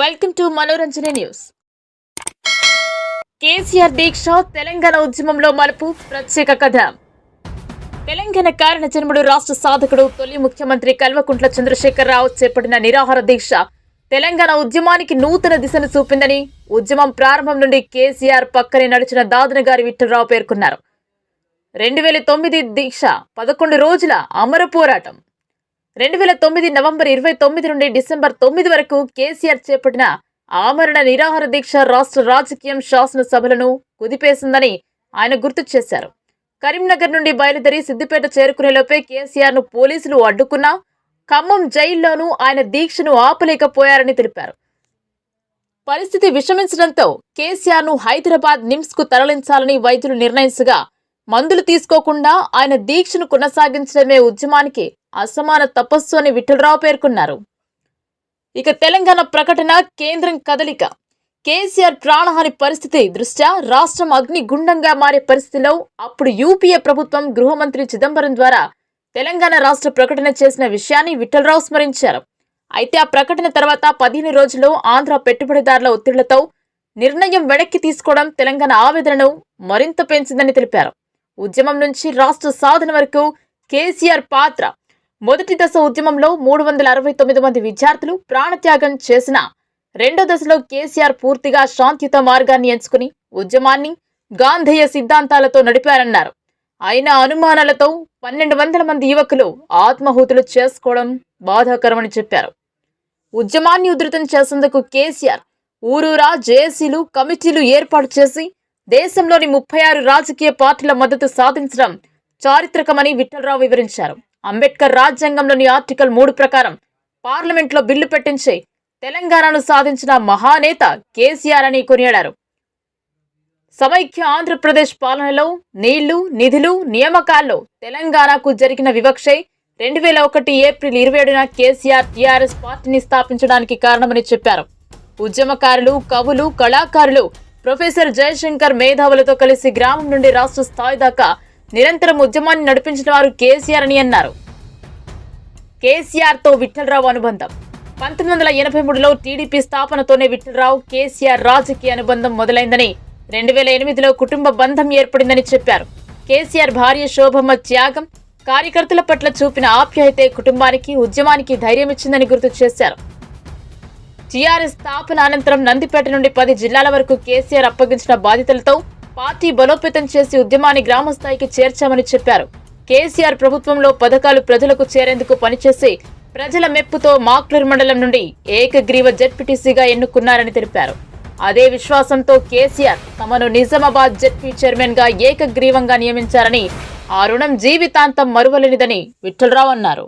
Welcome to Manoranjana news. KCR దీక్ష తెలంగాణ ఉద్యమంలో మలుపు ప్రత్యేక కథ. తెలంగాణ కారణ జన్ముడు రాష్ట్ర సాధకుడు తొలి ముఖ్యమంత్రి కల్వకుంట్ల చంద్రశేఖరరావు చేపట్టిన నిరాహార దీక్ష. తెలంగాణ ఉద్యమానికి నూతన దిశను చూపిందని ఉద్యమం ప్రారంభం నుండి కేసీఆర్ పక్కనే నడిచిన దాదన గారి విఠలరావు పేర్కొన్నారు. రెండు వేల తొమ్మిది దీక్ష పదకొండు రోజుల అమర పోరాటం. రెండు వేల తొమ్మిది నవంబర్ ఇరవై తొమ్మిది నుండి డిసెంబర్ తొమ్మిది వరకు కేసీఆర్ చేపట్టిన ఆమరణ నిరాహార దీక్ష రాష్ట్ర రాజకీయం శాసనసభలను కుదిపేసిందని ఆయన గుర్తు చేశారు. కరీంనగర్ నుండి బయలుదేరి సిద్దిపేట చేరుకునేలోపే కేసీఆర్ను పోలీసులు అడ్డుకున్నా ఖమ్మం జైల్లోనూ ఆయన దీక్షను ఆపలేకపోయారని తెలిపారు. పరిస్థితి విషమించడంతో కేసీఆర్ను హైదరాబాద్ నిమ్స్కు తరలించాలని వైద్యులు నిర్ణయించగా మందులు తీసుకోకుండా ఆయన దీక్షను కొనసాగించడమే ఉద్యమానికి అసమాన తపస్సు అని విఠలరావు పేర్కొన్నారు. ఇక తెలంగాణ ప్రకటన కేంద్రం కదలిక. కేసీఆర్ ప్రాణహాని పరిస్థితి దృష్ట్యా రాష్ట్రం అగ్నిగుండంగా మారే పరిస్థితిలో అప్పుడు యూపీఏ ప్రభుత్వం గృహమంత్రి చిదంబరం ద్వారా తెలంగాణ రాష్ట్ర ప్రకటన చేసిన విషయాన్ని విఠలరావు స్మరించారు. అయితే ఆ ప్రకటన తర్వాత పదిహేను రోజుల్లో ఆంధ్ర పెట్టుబడిదారుల ఒత్తిళ్ళతో నిర్ణయం వెనక్కి తీసుకోవడం తెలంగాణ ఆవేదనను మరింత పెంచిందని తెలిపారు. ఉద్యమం నుంచి రాష్ట్ర సాధన వరకు కేసీఆర్ పాత్ర మొదటి దశ ఉద్యమంలో మూడు వందల అరవై తొమ్మిది మంది విద్యార్థులు ప్రాణత్యాగం చేసిన రెండో దశలో కేసీఆర్ పూర్తిగా శాంతియుత మార్గాన్ని ఎంచుకుని ఉద్యమాన్ని గాంధేయ సిద్ధాంతాలతో నడిపారన్నారు. అయిన అనుమానాలతో పన్నెండు వందల మంది యువకులు ఆత్మాహుతులు చేసుకోవడం బాధాకరమని చెప్పారు. ఉద్యమాన్ని ఉధృతం చేసేందుకు కేసీఆర్ ఊరూరా జేఏసీలు కమిటీలు ఏర్పాటు చేసి దేశంలోని ముప్పై ఆరు రాజకీయ పార్టీల మద్దతు సాధించడం చారిత్రకమని విఠలరావు వివరించారు. అంబేద్కర్ రాజ్యాంగంలోని ఆర్టికల్ మూడు ప్రకారం పార్లమెంట్లో బిల్లు పెట్టించి తెలంగాణను సాధించిన మహానేత కేసీఆర్ అని కొనియాడారు. సమైక్య ఆంధ్రప్రదేశ్ పాలనలో నీళ్ళు నిధులు నియామకాల్లో తెలంగాణకు జరిగిన వివక్షే రెండు వేల ఒకటి ఏప్రిల్ ఇరవై ఏడున కేసీఆర్ టీఆర్ఎస్ పార్టీని స్థాపించడానికి కారణమని చెప్పారు. ఉద్యమకారులు కవులు కళాకారులు ప్రొఫెసర్ జయశంకర్ మేధావులతో కలిసి గ్రామం నుండి రాష్ట్ర స్థాయి దాకా నిరంతరం ఉద్యమాన్ని నడిపించిన వారు కేసీఆర్ అని అన్నారు. కేసీఆర్తో విఠలరావు అనుబంధం. పంతొమ్మిది వందల ఎనభై మూడులో టీడీపీ స్థాపనతోనే విఠలరావు కేసీఆర్ రాజకీయ అనుబంధం మొదలైందని రెండు వేల ఎనిమిదిలో కుటుంబ బంధం ఏర్పడిందని చెప్పారు. కేసీఆర్ భార్య శోభమ్మ త్యాగం కార్యకర్తల పట్ల చూపిన ఆప్యాయతే కుటుంబానికి ఉద్యమానికి ధైర్యం ఇచ్చిందని గుర్తు చేశారు. టీఆర్ఎస్ స్థాపన అనంతరం నందిపేట నుండి పది జిల్లాల వరకు కేసీఆర్ అప్పగించిన బాధ్యతలతో పార్టీ బలోపేతం చేసి ఉద్యమాన్ని గ్రామస్థాయికి చేర్చామని చెప్పారు. కేసీఆర్ ప్రభుత్వంలో పథకాలు ప్రజలకు చేరేందుకు పనిచేసి ప్రజల మెప్పుతో మాక్లూర్ మండలం నుండి ఏకగ్రీవ జెడ్పీటీసీగా ఎన్నుకున్నారని తెలిపారు. అదే విశ్వాసంతో కేసీఆర్ తమను నిజామాబాద్ జెడ్పీ చైర్మన్గా ఏకగ్రీవంగా నియమించారని ఆ రుణం జీవితాంతం మరువలేనిదని విఠలరావు అన్నారు.